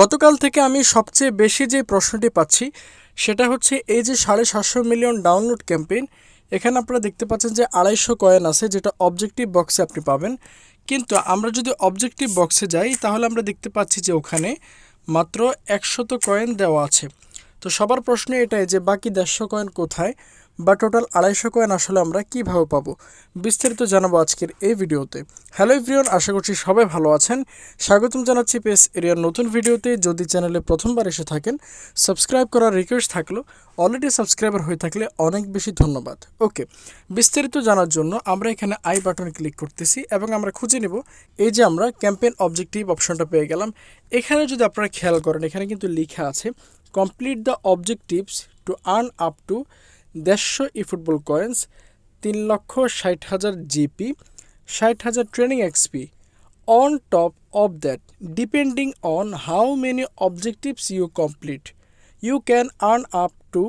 গতকাল থেকে আমি সবচেয়ে বেশি যে প্রশ্নটি পাচ্ছি, সেটা হচ্ছে এই যে সাড়ে সাতশো মিলিয়ন ডাউনলোড ক্যাম্পেইন, এখানে আপনারা দেখতে পাচ্ছেন যে আড়াইশো কয়েন আছে যেটা অবজেক্টিভ বক্সে আপনি পাবেন। কিন্তু আমরা যদি অবজেক্টিভ বক্সে যাই, তাহলে আমরা দেখতে পাচ্ছি যে ওখানে মাত্র একশত কয়েন দেওয়া আছে। তো সবার প্রশ্ন এটাই যে বাকি দেড়শো কয়েন কোথায়? বা টোটাল আড়াইশো কয়েন আসলে আমরা কীভাবে পাবো? বিস্তারিত জানাব আজকের এই ভিডিওতে। হ্যালো এভরিওয়ান আশা করছি সবাই ভালো আছেন। স্বাগতম জানাচ্ছি পেস এরিয়ার নতুন ভিডিওতে। যদি চ্যানেলে প্রথমবার এসে থাকেন সাবস্ক্রাইব করার রিকোয়েস্ট থাকল অলরেডি সাবস্ক্রাইবার হয়ে থাকলে অনেক বেশি ধন্যবাদ। ওকে বিস্তারিত জানার জন্য আমরা এখানে আই বাটন ক্লিক করতেছি এবং আমরা খুঁজে নেব, এই যে আমরা ক্যাম্পেইন অবজেক্টিভ অপশনটা পেয়ে গেলাম। এখানে যদি আপনারা খেয়াল করেন, এখানে কিন্তু লেখা আছে complete the objectives to earn up to দেড়শো ই ফুটবল কয়েন্স, তিন লক্ষ ষাট হাজার জিপি, ষাট হাজার training XP. On top of that depending on how many objectives you complete you can earn up to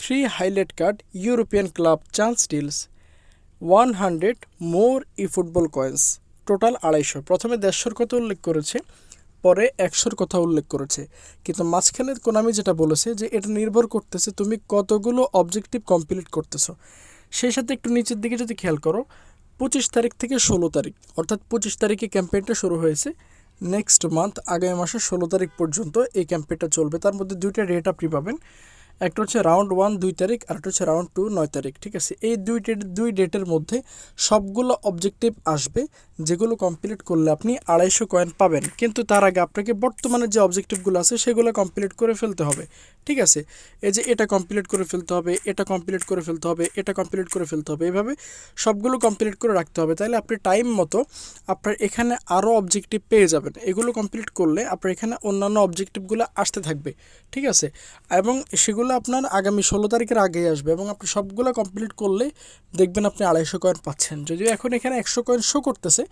three highlight card European club chance deals one hundred more E football coins. Total আড়াইশো। প্রথমে দেড়শোর কথা উল্লেখ করেছে। পরে একশোর কথা উল্লেখ করেছে। কিন্তু মাঝখানে কোনামি যেটা বলেছে যে এটা নির্ভর করতেছে তুমি কতগুলো অবজেক্টিভ কমপ্লিট করতেছ। সেই সাথে একটু নিচের দিকে যদি খেয়াল করো, পঁচিশ তারিখ থেকে ষোলো তারিখ, অর্থাৎ পঁচিশ তারিখে ক্যাম্পেইনটা শুরু হয়েছে। নেক্সট মান্থ আগামী মাসের ষোলো তারিখ পর্যন্ত এই ক্যাম্পেইনটা চলবে। তার মধ্যে দুইটা রেট আপনি পাবেন। একটা হচ্ছে রাউন্ড ওয়ান দুই তারিখ, আর একটা হচ্ছে রাউন্ড টু নয় তারিখ, ঠিক আছে? এই দুই ডেট দুই ডেটের মধ্যে সবগুলো অবজেক্টিভ আসবে, যেগুলো কমপ্লিট করলে আপনি আড়াইশো কয়েন পাবেন। কিন্তু তার আগে আপনাকে বর্তমানে যে অবজেক্টিভগুলো আছে, সেগুলো কমপ্লিট করে ফেলতে হবে, ঠিক আছে? এই যে এটা কমপ্লিট করে ফেলতে হবে, এটা কমপ্লিট করে ফেলতে হবে, এটা কমপ্লিট করে ফেলতে হবে, এভাবে সবগুলো কমপ্লিট করে রাখতে হবে। তাহলে আপনি টাইম মতো আপনার এখানে আরও অবজেক্টিভ পেয়ে যাবেন। এগুলো কমপ্লিট করলে আপনার এখানে অন্যান্য অবজেক্টিভগুলো আসতে থাকবে, ঠিক আছে? এবং সেগুলো আপনার আগামী ষোলো তারিখের আগেই আসবে এবং আপনি সবগুলো কমপ্লিট করলে দেখবেন আপনি আড়াইশো কয়েন পাচ্ছেন। যদিও এখন এখানে একশো কয়েন শো করতেছে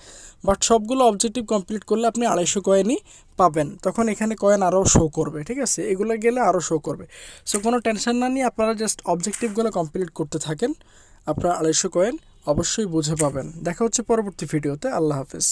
বাট সবগুলো অবজেক্টিভ কমপ্লিট করলে আপনি আড়াইশো কয়েনই পাবেন। তখন এখানে কয়েন আরও শো করবে, ঠিক আছে? এগুলো গেলে আরও শো করবে। সো কোনো টেনশন না নিয়ে আপনারা জাস্ট অবজেক্টিভগুলো কমপ্লিট করতে থাকেন, আপনারা আড়াইশো কয়েন অবশ্যই বুঝে পাবেন। দেখা হচ্ছে পরবর্তী ভিডিওতে আল্লাহ হাফেজ।